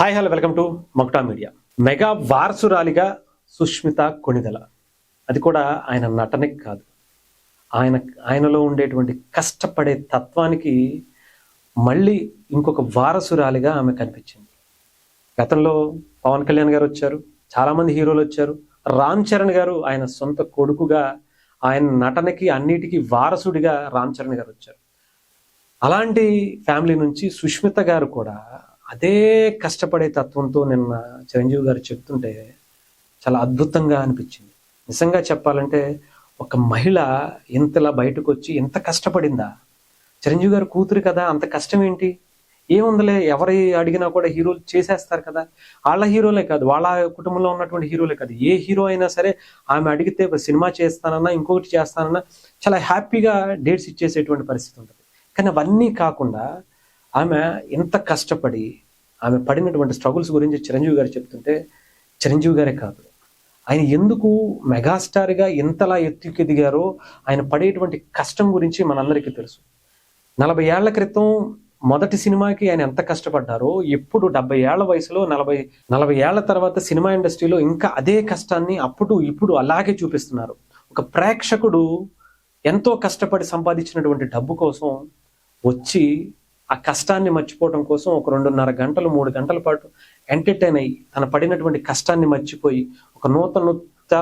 Hi hello welcome to Makta media. Mega వారసురాలిగా Sushmita Konidela అది కూడా ఆయన నటనకి కాదు. ఆయన ఆయనలో ఉండేటువంటి కష్టపడే తత్వానికి మళ్ళీ ఇంకొక వారసురాలిగా ఆమె కనిపించింది. గతంలో పవన్ కళ్యాణ్ గారు వచ్చారు చాలామంది హీరోలు వచ్చారు. రామ్ చరణ్ గారు ఆయన సొంత కొడుకుగా ఆయన నటనకి అన్నిటికీ వారసుడిగా రామ్ చరణ్ గారు వచ్చారు. అలాంటి ఫ్యామిలీ నుంచి సుష్మిత గారు కూడా అదే కష్టపడే తత్వంతో నిన్న చిరంజీవి గారు చెప్తుంటే చాలా అద్భుతంగా అనిపించింది. నిజంగా చెప్పాలంటే ఒక మహిళ ఇంతలా బయటకు వచ్చి ఎంత కష్టపడిందా? చిరంజీవి గారు కూతురు కదా అంత కష్టం ఏంటి ఏముందిలే ఎవరి అడిగినా కూడా హీరోలు చేసేస్తారు కదా. వాళ్ళ హీరోలే కాదు వాళ్ళ కుటుంబంలో ఉన్నటువంటి హీరోలే కాదు. ఏ హీరో అయినా సరే ఆమె అడిగితే ఒక సినిమా చేస్తానన్నా ఇంకొకటి చేస్తానన్నా చాలా హ్యాపీగా డేట్స్ ఇచ్చేసేటువంటి పరిస్థితి ఉంటుంది. కానీ అవన్నీ కాకుండా ఆమె ఎంత కష్టపడి ఆమె పడినటువంటి స్ట్రగుల్స్ గురించి చిరంజీవి గారు చెప్తుంటే చిరంజీవి గారే కాదు. ఆయన ఎందుకు మెగాస్టార్గా ఎంతలా ఎత్తుకి దిగారో ఆయన పడేటువంటి కష్టం గురించి మనందరికీ తెలుసు. నలభై ఏళ్ళ క్రితం మొదటి సినిమాకి ఆయన ఎంత కష్టపడ్డారో ఎప్పుడు డెబ్బై ఏళ్ళ వయసులో నలభై నలభై ఏళ్ళ తర్వాత సినిమా ఇండస్ట్రీలో ఇంకా అదే కష్టాన్ని అప్పుడు ఇప్పుడు అలాగే చూపిస్తున్నారు. ఒక ప్రేక్షకుడు ఎంతో కష్టపడి సంపాదించినటువంటి డబ్బు కోసం వచ్చి ఆ కష్టాన్ని మర్చిపోవడం కోసం ఒక రెండున్నర గంటలు మూడు గంటల పాటు ఎంటర్టైన్ అయ్యి తన పడినటువంటి కష్టాన్ని మర్చిపోయి ఒక నూతన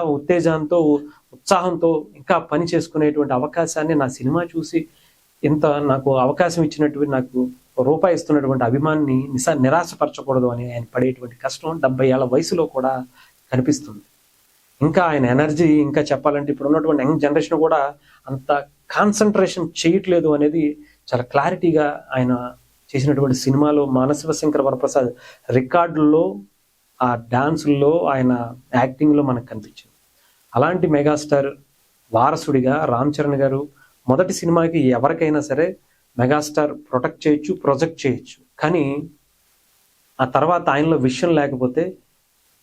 ఉత్తేజంతో ఉత్సాహంతో ఇంకా పని చేసుకునేటువంటి అవకాశాన్ని నా సినిమా చూసి ఇంత నాకు అవకాశం ఇచ్చినటువంటి నాకు రూపాయి ఇస్తున్నటువంటి అభిమాన్ని నిశా నిరాశపరచకూడదు అని ఆయన పడేటువంటి కష్టం డెబ్బై ఏళ్ళ వయసులో కూడా కనిపిస్తుంది. ఇంకా ఆయన ఎనర్జీ ఇంకా చెప్పాలంటే ఇప్పుడు ఉన్నటువంటి యంగ్ జనరేషన్ కూడా అంత కాన్సన్ట్రేషన్ చేయట్లేదు అనేది చాలా క్లారిటీగా ఆయన చేసినటువంటి సినిమాలో మానసిక శంకర వరప్రసాద్ రికార్డుల్లో ఆ డాన్సుల్లో ఆయన యాక్టింగ్లో మనకు కనిపించింది. అలాంటి మెగాస్టార్ వారసుడిగా రామ్ చరణ్ గారు మొదటి సినిమాకి ఎవరికైనా సరే మెగాస్టార్ ప్రొటెక్ట్ చేయొచ్చు ప్రొజెక్ట్ చేయొచ్చు. కానీ ఆ తర్వాత ఆయనలో విషయం లేకపోతే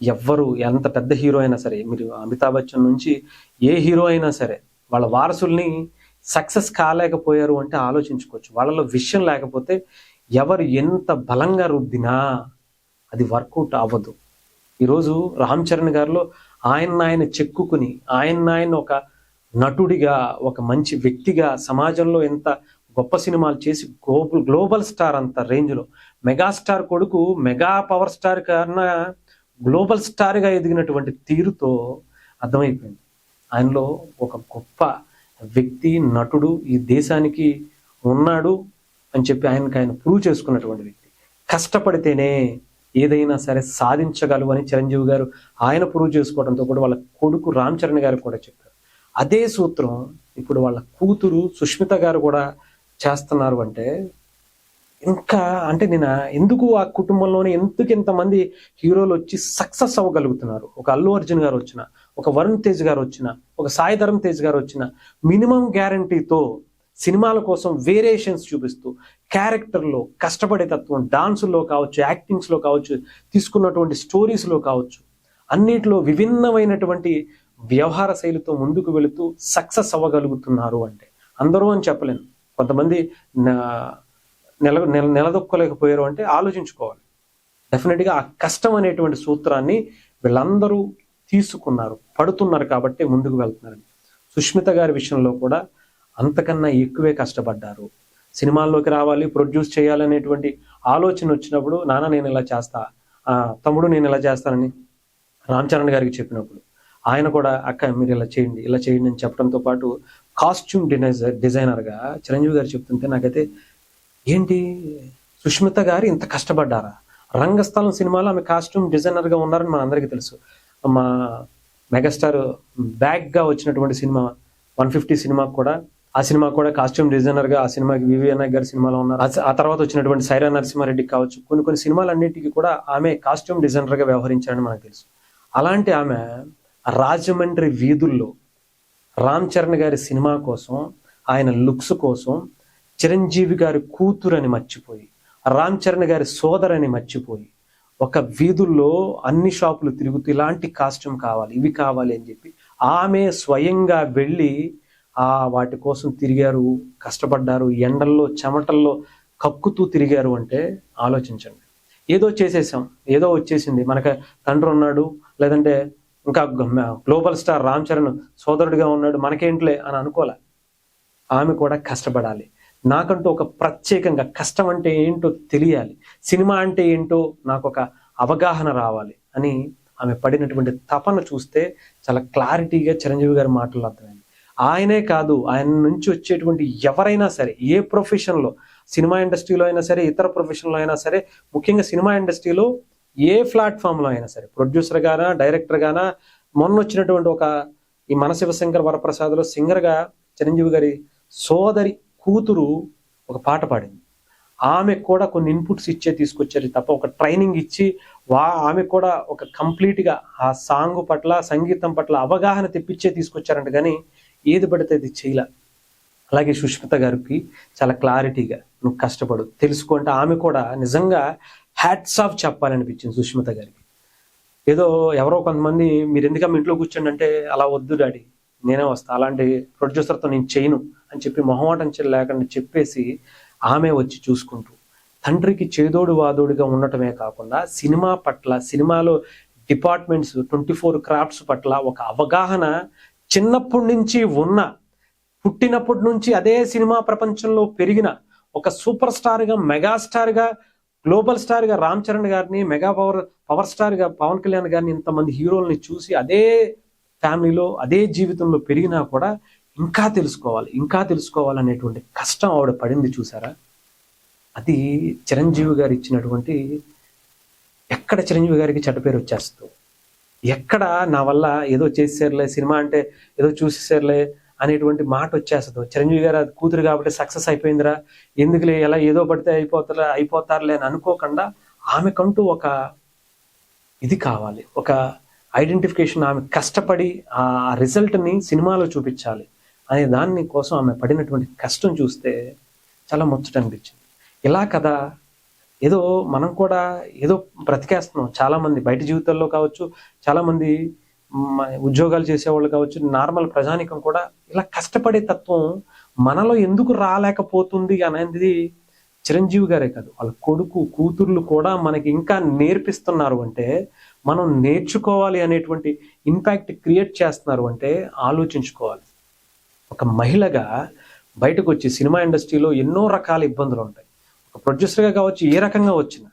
ఎవ్వరు ఎంత పెద్ద హీరో అయినా సరే మీరు అమితాబ్ బచ్చన్ నుంచి ఏ హీరో అయినా సరే వాళ్ళ వారసుల్ని సక్సెస్ కాలేకపోయారు అంటే ఆలోచించుకోవచ్చు. వాళ్ళలో విషయం లేకపోతే ఎవరు ఎంత బలంగా రుద్దినా అది వర్కౌట్ అవ్వదు. ఈరోజు రామ్ చరణ్ గారిలో ఆయన ఆయన చెక్కుకుని ఆయన ఆయన ఒక నటుడిగా ఒక మంచి వ్యక్తిగా సమాజంలో ఎంత గొప్ప సినిమాలు చేసి గ్లోబల్ గ్లోబల్ స్టార్ అంత రేంజ్లో. మెగాస్టార్ కొడుకు మెగా పవర్ స్టార్ కన్నా గ్లోబల్ స్టార్గా ఎదిగినటువంటి తీరుతో అర్థమైపోయింది. ఆయనలో ఒక గొప్ప వ్యక్తి నటుడు ఈ దేశానికి ఉన్నాడు అని చెప్పి ఆయనకి ఆయన ప్రూవ్ చేసుకున్నటువంటి వ్యక్తి. కష్టపడితేనే ఏదైనా సరే సాధించగలవు అని చిరంజీవి గారు ఆయన ప్రూవ్ చేసుకోవడంతో కూడా వాళ్ళ కొడుకు రామ్ చరణ్ గారు కూడా చెప్పారు. అదే సూత్రం ఇప్పుడు వాళ్ళ కూతురు సుష్మిత గారు కూడా చేస్తున్నారు అంటే ఇంకా అంటే నేను ఎందుకు ఆ కుటుంబంలోనే ఎందుకు ఇంతమంది హీరోలు వచ్చి సక్సెస్ అవ్వగలుగుతున్నారు? ఒక అల్లు అర్జున్ గారు వచ్చిన ఒక వరుణ్ తేజ్ గారు వచ్చిన ఒక సాయి ధరమ్ తేజ్ గారు వచ్చిన మినిమం గ్యారంటీతో సినిమాల కోసం వేరియేషన్స్ చూపిస్తూ క్యారెక్టర్లో కష్టపడే తత్వం డాన్సుల్లో కావచ్చు యాక్టింగ్స్లో కావచ్చు తీసుకున్నటువంటి స్టోరీస్లో కావచ్చు అన్నిటిలో విభిన్నమైనటువంటి వ్యవహార శైలితో ముందుకు వెళుతూ సక్సెస్ అవ్వగలుగుతున్నారు అంటే. అందరూ అని చెప్పలేను. కొంతమంది నెల నెల నిలదొక్కలేకపోయారు అంటే ఆలోచించుకోవాలి. డెఫినెట్గా ఆ కష్టం అనేటువంటి సూత్రాన్ని వీళ్ళందరూ తీసుకున్నారు పడుతున్నారు కాబట్టి ముందుకు వెళ్తున్నారని సుష్మిత గారి విషయంలో కూడా అంతకన్నా ఎక్కువే కష్టపడ్డారు. సినిమాల్లోకి రావాలి ప్రొడ్యూస్ చేయాలనేటువంటి ఆలోచన వచ్చినప్పుడు నాన్న నేను ఇలా చేస్తా తమ్ముడు నేను ఇలా చేస్తానని రామ్ చరణ్ గారికి చెప్పినప్పుడు. ఆయన కూడా అక్క మీరు ఇలా చేయండి ఇలా చేయండి అని చెప్పడంతో పాటు కాస్ట్యూమ్ డిజైనర్ డిజైనర్గా చిరంజీవి గారు చెప్తుంటే నాకైతే ఏంటి సుష్మిత గారు ఇంత కష్టపడ్డారా? రంగస్థలం సినిమాలో ఆమె కాస్ట్యూమ్ డిజైనర్గా ఉన్నారని మన అందరికీ తెలుసు. మా మెగాస్టార్ బ్యాక్గా వచ్చినటువంటి సినిమా వన్ ఫిఫ్టీ సినిమా కూడా ఆ సినిమా కూడా కాస్ట్యూమ్ డిజైనర్గా ఆ సినిమాకి వివిఎన్ఐ గారి సినిమాలో ఉన్నారు. ఆ తర్వాత వచ్చినటువంటి సైరా నరసింహారెడ్డి కావచ్చు కొన్ని కొన్ని సినిమాలన్నిటికీ కూడా ఆమె కాస్ట్యూమ్ డిజైనర్గా వ్యవహరించారని మనకు తెలుసు. అలాంటి ఆమె రాజమండ్రి వీధుల్లో రామ్ చరణ్ గారి సినిమా కోసం ఆయన లుక్స్ కోసం చిరంజీవి గారి కూతురని మర్చిపోయి రామ్ చరణ్ గారి సోదరని మర్చిపోయి ఒక వీధుల్లో అన్ని షాపులు తిరుగుతూ ఇలాంటి కాస్ట్యూమ్ కావాలి ఇవి కావాలి అని చెప్పి ఆమె స్వయంగా వెళ్ళి ఆ వాటి కోసం తిరిగారు కష్టపడ్డారు ఎండల్లో చెమటల్లో కక్కుతూ తిరిగారు అంటే ఆలోచించండి. ఏదో చేసేసాం ఏదో వచ్చేసింది. మనకు తండ్రి ఉన్నాడు లేదంటే ఇంకా గ్లోబల్ స్టార్ రామ్ చరణ్ సోదరుడిగా ఉన్నాడు మనకేంట్లే అని అనుకోలే. ఆమె కూడా కష్టపడాలి. నాకంటూ ఒక ప్రత్యేకంగా కష్టం అంటే ఏంటో తెలియాలి. సినిమా అంటే ఏంటో నాకు ఒక అవగాహన రావాలి అని ఆమె పడినటువంటి తపన చూస్తే చాలా క్లారిటీగా చిరంజీవి గారి మాటలు అర్థమైంది. ఆయనే కాదు ఆయన నుంచి వచ్చేటువంటి ఎవరైనా సరే ఏ ప్రొఫెషన్లో సినిమా ఇండస్ట్రీలో అయినా సరే ఇతర ప్రొఫెషన్లో అయినా సరే ముఖ్యంగా సినిమా ఇండస్ట్రీలో ఏ ప్లాట్ఫామ్లో అయినా సరే ప్రొడ్యూసర్ గానా డైరెక్టర్ గానా మొన్న వచ్చినటువంటి ఒక ఈ మన శివశంకర్ వరప్రసాద్లో సింగర్గా చిరంజీవి గారి సోదరి కూతురు ఒక పాట పాడింది. ఆమె కూడా కొన్ని ఇన్పుట్స్ ఇచ్చే తీసుకొచ్చారు తప్ప ఒక ట్రైనింగ్ ఇచ్చి వా ఆమె కూడా ఒక కంప్లీట్గా ఆ సాంగ్ పట్ల సంగీతం పట్ల అవగాహన తెప్పించే తీసుకొచ్చారంట కానీ ఏది పడితే అది చేయల. అలాగే సుష్మిత గారికి చాలా క్లారిటీగా నువ్వు కష్టపడు తెలుసుకుంటే ఆమె కూడా నిజంగా హ్యాట్స్ ఆఫ్ చెప్పాలనిపించింది సుష్మిత గారికి. ఏదో ఎవరో కొంతమంది మీరు ఎందుకమ్మా ఇంట్లో కూర్చోండి అంటే అలా వద్దు డాడీ నేనే వస్తా అలాంటి ప్రొడ్యూసర్తో నేను చేయను అని చెప్పి మొహమాటం చె- లేకుండా చెప్పేసి ఆమె వచ్చి చూసుకుంటూ తండ్రికి చేదోడు వాదోడుగా ఉండటమే కాకుండా సినిమా పట్ల సినిమాలో డిపార్ట్మెంట్స్ ట్వంటీ ఫోర్ క్రాఫ్ట్స్ పట్ల ఒక అవగాహన చిన్నప్పటి నుంచి ఉన్న పుట్టినప్పటి నుంచి అదే సినిమా ప్రపంచంలో పెరిగిన ఒక సూపర్ స్టార్గా మెగాస్టార్గా గ్లోబల్ స్టార్గా రామ్ చరణ్ గారిని మెగా పవర్ పవర్ స్టార్గా పవన్ కళ్యాణ్ గారిని ఇంతమంది హీరోల్ని చూసి అదే ఫ్యామిలీలో అదే జీవితంలో పెరిగినా కూడా ఇంకా తెలుసుకోవాలి ఇంకా తెలుసుకోవాలనేటువంటి కష్టం ఆవిడ పడింది చూసారా? అది చిరంజీవి గారు ఇచ్చినటువంటి ఎక్కడ చిరంజీవి గారికి చెడ్డ పేరు వచ్చేస్తుంది. ఎక్కడ నా వల్ల ఏదో చేసేసారులే సినిమా అంటే ఏదో చూసేసారులే అనేటువంటి మాట వచ్చేస్తుంది. చిరంజీవి గారు అది కూతురు కాబట్టి సక్సెస్ అయిపోయిందిరా ఎందుకులే ఎలా ఏదో పడితే అయిపోతారా అయిపోతారులే అని అనుకోకుండా ఆమెకంటూ ఒక ఇది కావాలి ఒక ఐడెంటిఫికేషన్ ఆమె కష్టపడి ఆ రిజల్ట్ని సినిమాలో చూపించాలి అనే దాన్ని కోసం ఆమె పడినటువంటి కష్టం చూస్తే చాలా ముచ్చట అనిపించింది. ఇలా కదా ఏదో మనం కూడా ఏదో బ్రతికేస్తున్నాం. చాలామంది బయట జీవితాల్లో కావచ్చు చాలామంది ఉద్యోగాలు చేసేవాళ్ళు కావచ్చు నార్మల్ ప్రజానికం కూడా ఇలా కష్టపడే తత్వం మనలో ఎందుకు రాలేకపోతుంది అనేది చిరంజీవి గారే కాదు వాళ్ళ కొడుకు కూతుర్లు కూడా మనకి ఇంకా నేర్పిస్తున్నారు అంటే మనం నేర్చుకోవాలి అనేటువంటి ఇంపాక్ట్ క్రియేట్ చేస్తున్నారు అంటే ఆలోచించుకోవాలి. ఒక మహిళగా బయటకు వచ్చి సినిమా ఇండస్ట్రీలో ఎన్నో రకాల ఇబ్బందులు ఉంటాయి. ఒక ప్రొడ్యూసర్గా కావచ్చు ఏ రకంగా వచ్చినా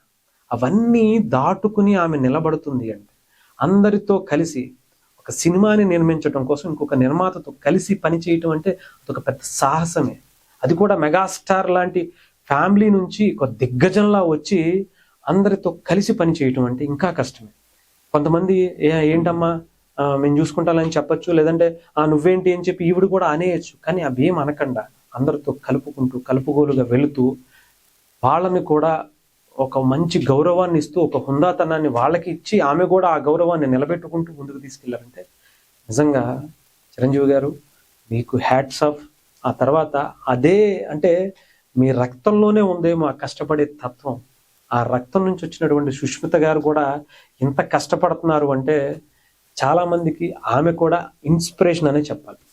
అవన్నీ దాటుకుని ఆమె నిలబడుతుంది అంటే అందరితో కలిసి ఒక సినిమాని నిర్మించడం కోసం ఇంకొక నిర్మాతతో కలిసి పనిచేయటం అంటే అదొక పెద్ద సాహసమే. అది కూడా మెగాస్టార్ లాంటి ఫ్యామిలీ నుంచి ఒక దిగ్గజంలా వచ్చి అందరితో కలిసి పనిచేయటం అంటే ఇంకా కష్టమే. కొంతమంది ఏ ఏంటమ్మా మేము చూసుకుంటామని చెప్పచ్చు లేదంటే ఆ నువ్వేంటి అని చెప్పి ఈవిడ కూడా అనేయచ్చు. కానీ అవేం అనకుండా. అందరితో కలుపుకుంటూ కలుపుగోలుగా వెళుతూ వాళ్ళని కూడా ఒక మంచి గౌరవాన్ని ఇస్తూ ఒక హుందాతనాన్ని వాళ్ళకి ఇచ్చి ఆమె కూడా ఆ గౌరవాన్ని నిలబెట్టుకుంటూ ముందుకు తీసుకెళ్ళారంటే నిజంగా చిరంజీవి గారు మీకు హ్యాట్స్ ఆఫ్. ఆ తర్వాత అదే అంటే మీ రక్తంలోనే ఉందేమో ఆ కష్టపడే తత్వం. ఆ రక్తం నుంచి వచ్చినటువంటి సుష్మిత గారు కూడా ఇంత కష్టపడుతున్నారు అంటే చాలా మందికి ఆమె కూడా ఇన్స్పిరేషన్ అనే చెప్పాలి.